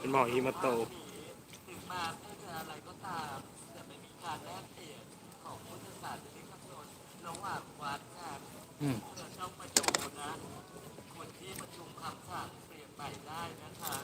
เข้ามาเป็นหมออีมาโตถึงมาเพื่อจะอะไรก็ตามแต่ไม่มีการแลกเปลี่ยนของพุทธศาสนิกชนระหว่างวัดกันอืม เพื่อต้องประชุมนะคนที่ประชุมคำสั่งเปลี่ยนใหม่ได้นะคะ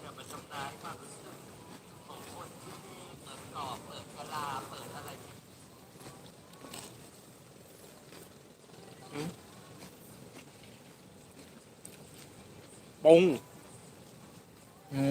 อย่ามาทำร้ายความรู้สึกของคนที่นี่เปิดกรอบเปิดกะลาเปิดอะไรปง โอ้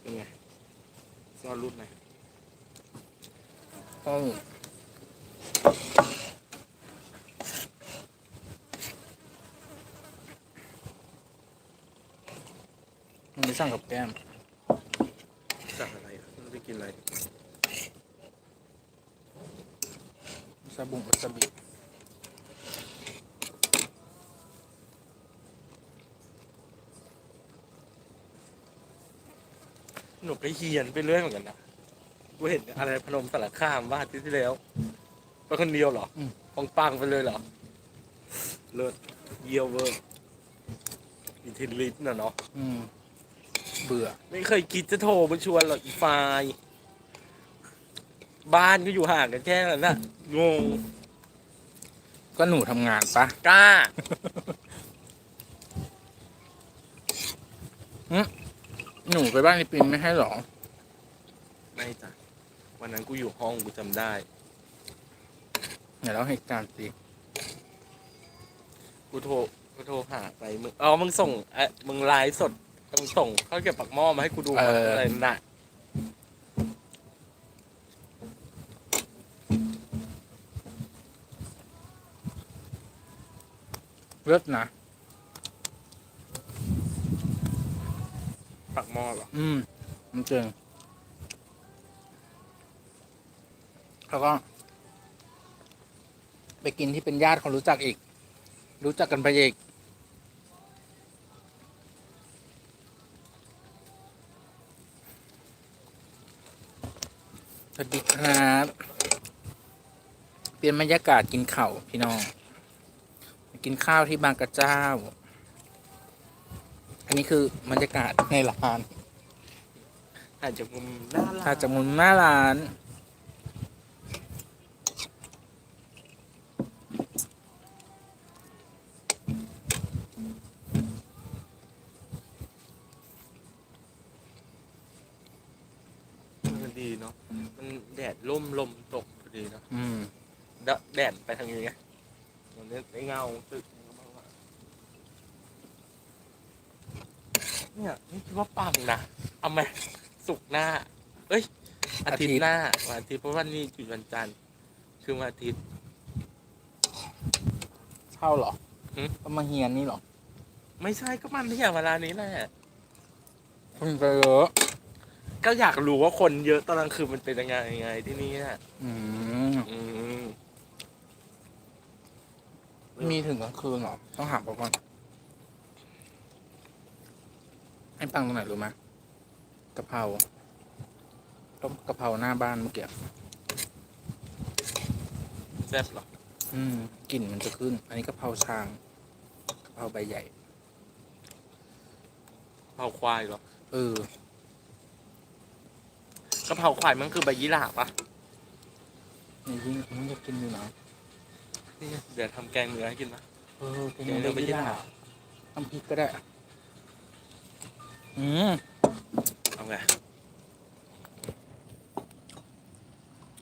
เป็นไงซ่อนรูปไหนโอ้มันไม่สั่งกับแก้มสั่งอะไรอะมันไปกินอะไรซาบุงวัซาบิ หนูไปเฮียนไปเรื่อยเหมือนกันนะกูเห็นอะไรพนมสารคามว่าอาทิตย์ที่แล้วไปคนเดียวเหรอปังปังๆไปเลยเหรอ เลิศเยี่ยวเวอร์อินทิลิสน่ะเนาะ อืม เบื่อ ไม่เคยคิดจะโทรมาชวนหรอกอีฟายบ้านก็อยู่ห่างกันแค่นั้นน่ะงงก็หนูทำงานปะกล้า หนูไปบ้านในปินไม่ให้หรอ ไม่จ้ะวันนั้นกูอยู่ห้องกูจำได้ เดี๋ยวเราเหตุการณ์สิกูโทรกูโทรหาไปมึงอ๋อมึงส่งเอะมึงไลฟ์สดมึงส่งข้าวเก็บปักหม้อมาให้กูดูมาอะไรน่ะเลิศนะ ปัก หม้อเหรอ อืมมันเจ๋งแล้วก็ ไปกินที่เป็นญาติคนรู้จักอีก รู้จักกันไปอีกสวัสดีครับเปลี่ยนบรรยากาศกินเข้าพี่น้องไปกินข้าวที่บางกระเจ้า นนี้คือบรรยากาศในร้านถ่ายจากมุมหน้าร้านถ้าจากมุมหน้าร้านมันดีเนาะ มันแดดร่มลมตกพอดีเนาะอืม แดดแดดไปทางนี้ไงมันได้เงาตึก เนี่ยนี่คิดว่าปังนะเอาไหมสุกร์หน้า เอ้ย อาทิตอาทิตย์ ย์หน้าวันอาทิตย์เพราะวันนี้จุดวันจันทร์คือวันอาทิตย์ เช่าเหรอหืม ก็มาเฮียนนี่เหรอไม่ใช่ก็มันที่อย่างเวลานี้แหละคนไปเยอะก็อยากรู้ว่าคนเยอะตอนกลางคืนมันเป็นยังไงยังไงที่นี่อะอืมอืมมีถึงกลางคืนเหรอ ต้องหาเขาก่อน ให้ปังตรงไหนรู้ไหมกะเพราต้มกะเพราหน้าบ้านเมื่อกี้แซ่บเหรอ อืมกลิ่นมันจะขึ้น อันนี้กะเพราช้างกะเพราใบใหญ่กะเพราควายเหรอ เออกะเพราควายมันคือใบยี่หร่าปะนี่ยิ่งมันจะกินอยู่นะนี่ไงเดี๋ยวทำแกงเนื้อให้กินปะเออเป็นแกงยังเนื้อไงใบยี่หร่าน้ำพริกก็ได้ อืมเอาไง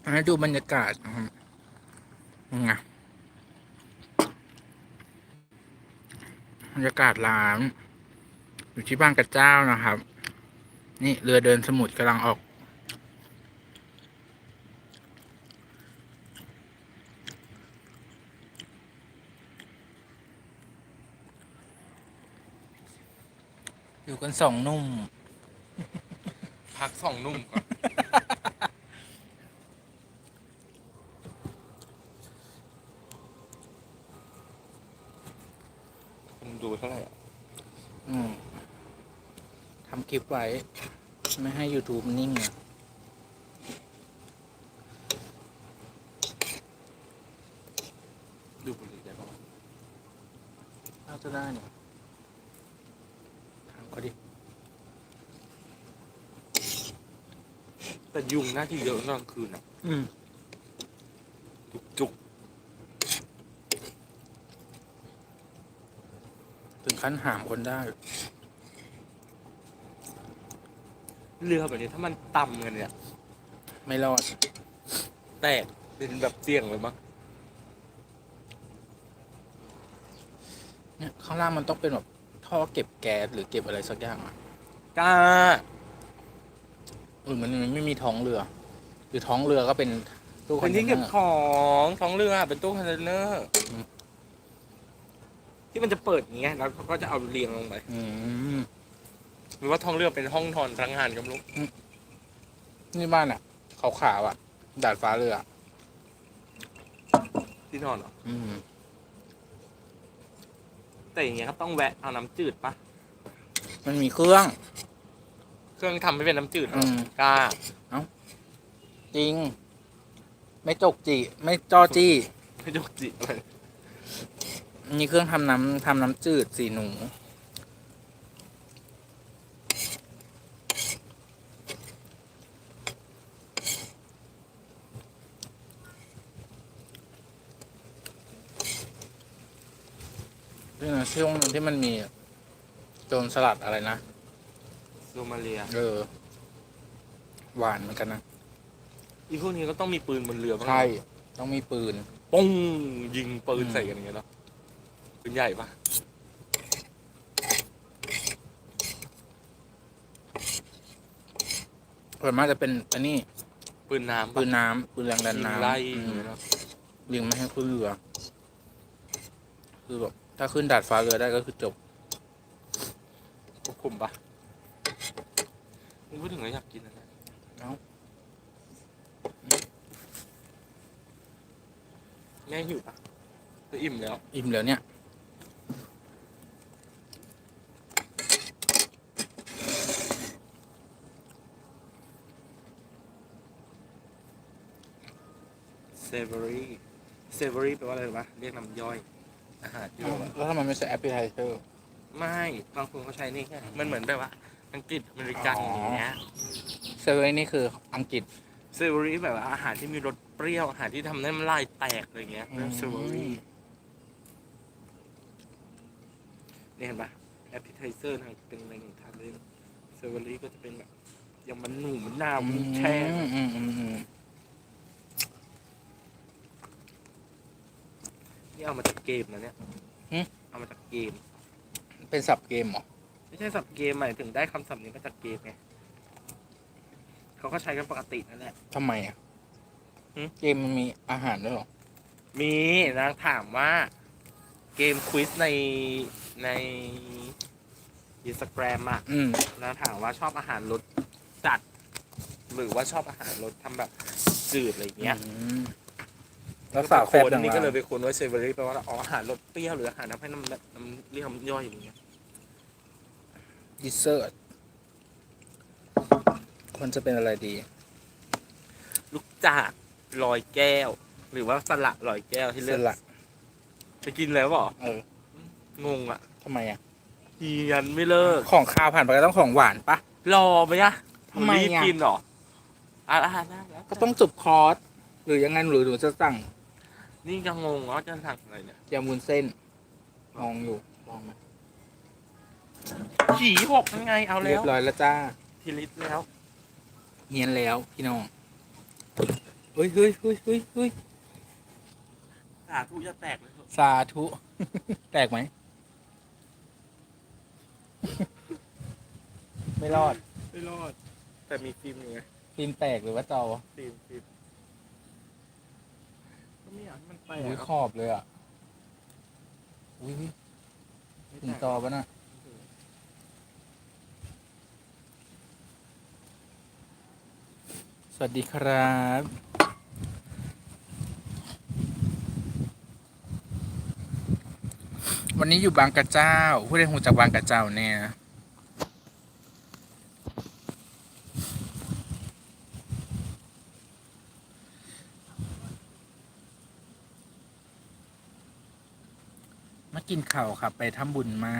อันนี้ดูบรรยากาศยังไงบรรยากาศร้าน อยู่ที่บ้านกระเจ้านะครับ นี่เรือเดินสมุทรกำลังออก กันสองหนุ่ม พักสองนุ่มก่อนคุณดูเท่าไหร่อะอืมทำคลิปไว้ ไม่ให้ YouTube นิ่งอะดูบุหรี่ได้ปะวะน่าจะได้เนี่ยถามเขาดิ แต่ยุงน่าที่เยอะตอนกลางคืนอะอืมจุกจุกถึงขั้นหามคนได้ เรือแบบนี้ถ้ามันต่ำกันเนี่ย ไม่รอด แตกเป็นแบบเสี่ยงเลยมั้งเนี่ยข้างล่างมันต้องเป็นแบบท่อเก็บแก๊สหรือเก็บอะไรสักอย่างอะกล้าเออมันมันไม่มีท้องเรือ หรือท้องเรือก็เป็นตู้คเป็อนนเทที่นเนเก็อบร์ของท้องเรือเป็นตู้คอนเทนเนอร์อืมที่มันจะเปิดอย่างเงี้ยแล้วเขาก็จะเอาเรียงลงไปอืมหรือว่าท้องเรือเป็นห้องนอนพนักงานก็ไม่รู้นี่บ้านอะขาวๆอะดาดฟ้าเรือที่นอนเหรออืมแต่อย่างเงี้ยก็ต้องแวะเอาน้ำจืดปะมันมีเครื่อง เครื่องทำให้เป็นน้ำจืดเหรอือมกล้าจริง ไม่จกจีไม่จ้อจี้ ไม่ยกจิอะไรมีเครื่องทำน้ำทำน้ำจืดสีหนูเรื่องช่วงหนึงที่มันมีโจรสลัดอะไรนะ โซมาเลีย เออ หวานเหมือนกันนะอีพวกนี้ก็ต้องมีปืนบนเรือบ้างใช่ต้องมีปืน ปุ้งยิงปืนอืมใส่กันอย่างเงี้ยเนาะปืนใหญ่ปะส่วนมากจะเป็นอันนี้ ปืนน้ำปะปืนน้ำปืนแรงดันยิงน้ำไล่อือย่างมเงี้ยเนาะเลียงไม่ให้ขึ้นเรือ คือแบบถ้าขึ้นดาดฟ้าเรือได้ก็คือจบควบคุมปะ มึงพูดถึงแล้วอยากกินอะไรเอ้า แม่หิวปะจะอิ่มแล้ว อิ่มแล้วเนี่ยเซเวอรี่เซเวอรี่แปลว่าอะไรรู้ปะเรียกน้ำย่อย อาหารที่แบบว่าแล้วทำไมไม่ใช่แอปเปิลไทเซอร์ไม่บางคนเขาใช้นี่แค่มันเหมือนแบบว่า อังกฤษอเมริกันอ๋ออ อย่างเงี้ยเซเว่นนี่คืออังกฤษ เซเวอรี่แบบว่าอาหารที่มีรสเปรี้ยวอาหารที่ทำให้น้ำลายแตกอะไรเงี้ยอืมเซเวอรี่นี่เห็นปะแอปเปิลไทเซอร์ทางเป็นอะไรหนึ่งทานเลยเซเวอรี่ก็จะเป็นแบบอย่างมันหนูมันนาวมันแช่อืมอืมอืมอืมนี่เอามาจากเกมนะเนี่ยเอามาจากเกมเป็นสับเกมเหรอ ไม่ใช่สับเกมหมายถึงได้คำศัพท์นี้มาจากเกมไงเขาก็ใช้กันปกตินั่นแหละ ทำไมอะหืมเกมมันมีอาหารด้วยเหรอ มีนางถามว่าเกมควิสในในอินสตาแกรมอะอืม นางถามว่าชอบอาหารรสจัด หรือว่าชอบอาหารรสทำแบบจืดอะไรอย่างเงี้ยอืมแล้วสาวแซ่บคนดังนี่ๆก็เลยไปค้นว่าเซเวอรี่แปลว่าอ๋ออาหารรสเปรี้ยวหรืออาหารทำให้น้ำแบบน้ำเรียกน้ำย่อยอย่างเงี้ย ดิเซอร์มันจะเป็นอะไรดี ลูกจากลอยแก้ว หรือว่าสละลอยแก้วที่สเลือกลัดจะกินแล้วเหรอเอองงอะทำไมอะเฮียนไม่เลิก ของข้าวผ่านไปก็ต้องของหวานปะ รอไหมอะทำไมอะ รีบกินเหรออะอะได้แล้วก็ต้องจุบคอร์สหรือยังไงหรือหนูจะสั่งนี่จะงงว่าจะสั่งอะไรเนี่ยยำวุ้นเส้นมองอยู่มองมา ผีหกยังไงเอาเรีแล้ยวบร้อยแล้วจ้าทีลิตแล้วเงียนแล้วพี่น้องเฮ้ยเฮ้ยเฮ้ยเฮ้ยเฮ้ยสาธุจะแตกเลยเถอะสาธุ แตกไหม ไม่รอดไม่รอด แต่มีฟิล์มอยู่ไงฟิล์มแตกหรือว่าจอฟิล์มฟิล์มก็ไม่อยากให้มันแตกอุ้ยขอบเลยอะ อุ้ยไม่ถึงแตกจอปะน่ะ วัสดีครับวันนี้อยู่บางกระเจ้า ผู้ใดหูจากบางกระเจ้าเนี่ยมากินข้าวครับ ไปทำบุญมา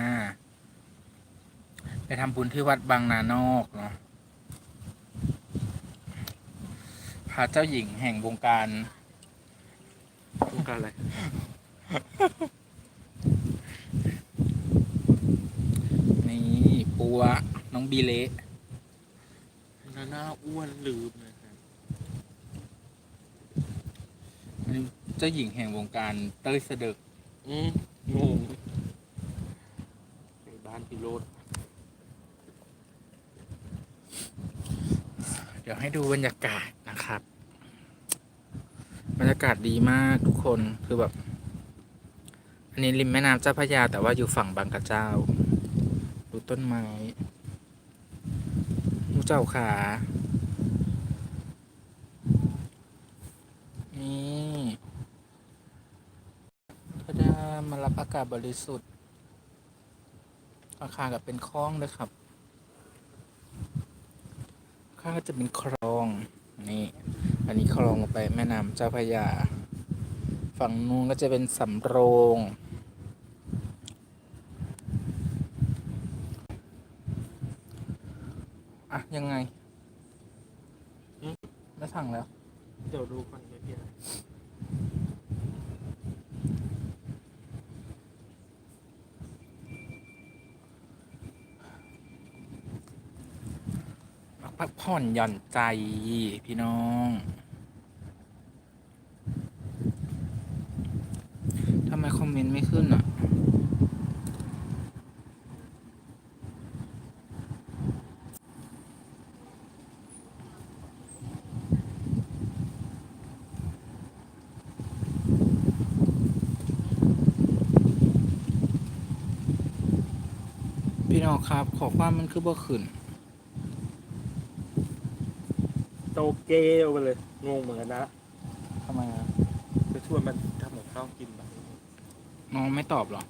ไปทำบุญที่วัดบางนานอกเนาะ พระเจ้าหญิงแห่งวงการต้องการอะไร นี่ปัวน้องบีเละน่าหน้าอ้วนลืมเลยครับอันนี้เจ้าหญิงแห่งวงการเต้ยเสด็จอืมงงไปบ้านพี่โรดเดี๋ยวให้ดูบรรยากาศ นะครับบรรยากาศดีมากทุกคนคือแบบ อันนี้ริมแม่น้ำเจ้าพระยาแต่ว่าอยู่ฝั่งบางกระเจ้า ดูต้นไม้มูเจ้าขานี่ถ้าได้มารับอากาศบริสุทธิ์อาคารกับเป็นคลองเลยครับ ข้างก็จะเป็นคลอง นี่อันนี้คลองไปแม่น้ำเจ้าพระยา ฝั่งนู้นก็จะเป็นสำโรง อะ ยังไงไม่สั่งแล้ว เดี๋ยวดูก่อนไม่เป็นไร มาพัก ผ่อนหย่อนใจพี่น้องทำไมคอมเมนต์ไม่ขึ้นอะพี่น้องครับ ขอความมันคือบ่ขึ้น โต เกลไปเลยงงเหมือนกันนะทำไมอะจะชวนมันทำกับข้าวกินบ้างน้องไม่ตอบเหรอ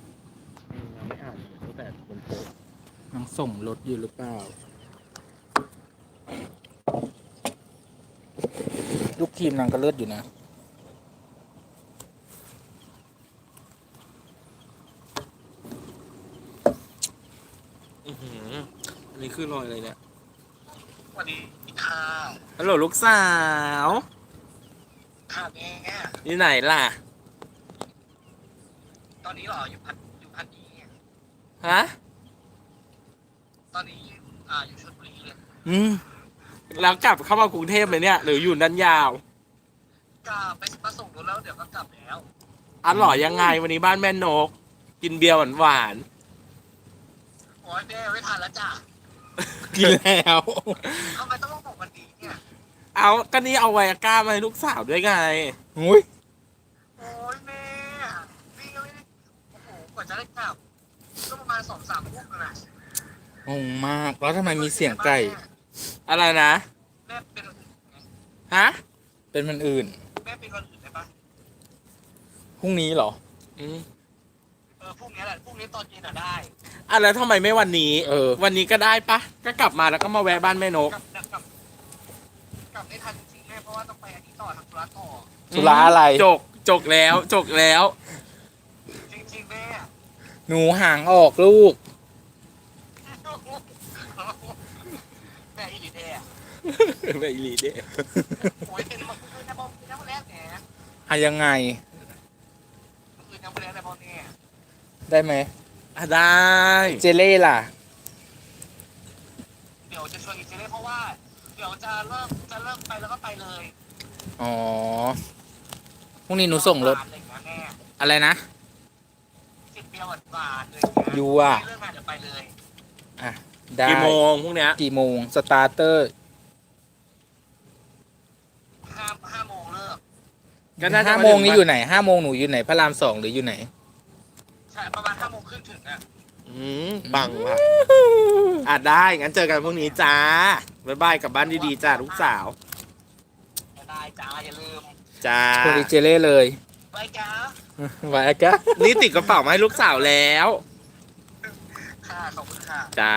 อืมยังไม่อ่านเลยตั้งแต่บนโต๊ะน้องส่งรถอยู่หรือเปล่า ลูกทีมนางก็เลิศอยู่นะ อื้อหืออันนี้คือรอยอะไรเนี่ย สวัสดีค่ะฮัลโหลลูกสาว ค่ะแม่อยู่ไหนล่ะ ตอนนี้เหรออยู่พัทอยู่พัทนี้ฮะ ตอนนี้อ่าอยู่ชลบุรีเลยอืม แล้วกลับเข้ามากรุงเทพเลยเนี่ย หรืออยู่นันยาวกลับไปมาส่งรถแล้วเดี๋ยวก็กลับแล้วอร่อยยังไงวันนี้บ้านแม่นก กินเบียร์หวานโอ้ยแม่ไม่ทันแล้วจ้ะ กินแล้ว ทำไมต้องมาบอกวันนี้เนี่ยๆเอาก็นี่เอาไวอาก้ามาให้ลูกสาวด้วยไง อุ้ยโอ้ยแม่นี่ก็ไม่ได้โอ้โห กว่าจะได้กลับ ก็ประมาณสองสามทุ่มเลยนะงงมาก แล้วทำไมมีเสียงไก่ อะไรนะ แม่เป็นวันอื่นไงฮะ เป็นมันอื่น แม่เป็นวันอื่นได้ปะพรุ่งนี้เหรอ อืมเออพรุ่งนี้แหละ พรุ่งนี้ตอนเย็นอะได้ อะแล้วทำไมไม่วันนี้ เออ วันนี้ก็ได้ปะก็กลับมาแล้วก็มาแวะบ้านแม่นก กลับกลับกลับกลับไม่ทันจริงๆแม่เพราะว่าต้องไปอันนี้ต่อทำธุระต่อ ธุระอะไร จกจกแล้วจกแล้ว จริงๆแม่หนูหางออกลูก แม่อีหลีเด้อะไม่รีเด้โอ้ยเป็นมาคืนนะบอมคืนน้ำแรกแหมอะยังไง คืนน้ำแรกนะบอมเนี่ยได้ไหม อะได้ เจเล่ล่ะ เดี๋ยวจะชวนอีกทีเลยเพราะว่า เดี๋ยวจะเริ่มจะเริ่มไปแล้วก็ไปเลยอ๋อ พรุ่งนี้หนูส่งรถ อะไรอย่างเงี้ยแม่อะไรนะจิบเบียร์หวานๆอะไรอย่างเงี้ยยูอะเรื่องงานเดี๋ยวไปเลยอะ ได้ กี่โมงพวกเนี้ยกี่โมง สตาร์เตอร์ห้าห้าโมงเลิกก็น่าจะห้าโมงนี้อยู่ไหนห้าโมงหนูอยู่ไหน พระรามสองหรืออยู่ไหน ใช่ประมาณห้าโมงครึ่ง ถึงอะอืมปังว่ะอะได้ งั้นเจอกันพรุ่งนี้จ้าบ๊ายบายกลับบ้านดีๆจ้าลูกสาว ได้จ้าอย่าลืมจ้าพรุ่งนี้เจเล่เลยไว้จ้าไว้อะกะนี่ติดกระเป๋ามาให้ลูกสาวแล้ว ค่ะขอบคุณค่ะจ้า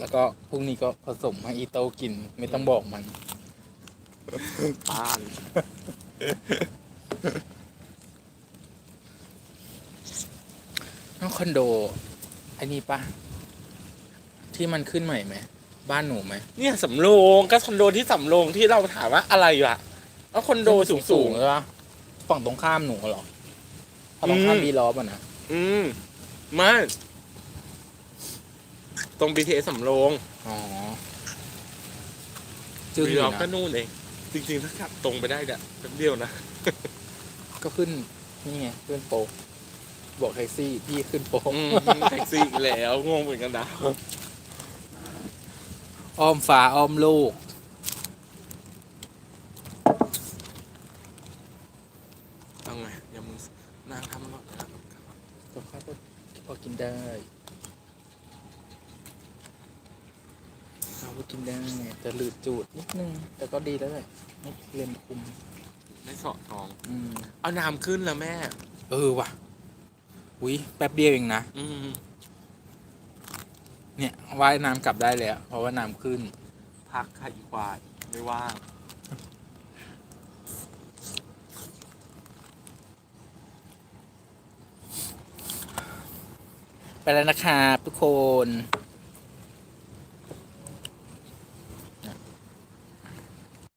แล้วก็พรุ่งนี้ก็ผสมให้อีโต้กินไม่ต้องบอกมันบ้าน น้องคอนโดไอ้นี่ปะที่มันขึ้นใหม่ไหมบ้านหนูไหมเนี่ยสำโรงก็คอนโดที่สำโรงที่เราถามว่าอะไรอยู่อะแล้วคอนโดสูงสูงๆเลยปะฝั่งตรงข้ามหนูเหรอฝั่งตรงข้ามอืม บีลอฟอะนะๆอืมไม่ตรง BTS สำโรงอ๋อจึงอวียู่ล็อกก็นะนู่นเองจริงๆถ้าขับตรงไปได้เนี่ยแป๊บเดียวนะ ก็ขึ้นนี่ไงขึ้นโป๊ก บอกแท็กซี่พี่ขึ้นโป๊กอืมแท็กซี่อีกแล้วงงเหมือนกันนะอ้อมฟ้าอ้อมลูก เอาไงเดี๋ยวมึงนางทำก่อนนะกับข้าวก็พอกินได้ข้าวก็กินได้แต่หลืดจูดนิดนึง แต่ก็ดีแล้วแหละไม่เลนคุม ไม่สอดทอง อืม เอาน้ำขึ้นแล้วแม่ เออว่ะ อุ้ยแป๊บเดียวเองนะอืมเนี่ยว่ายน้ำกลับได้เลยอะเพราะว่าน้ำขึ้น พักค่ะอีควายไม่ว่างไปแล้วนะครับทุกคน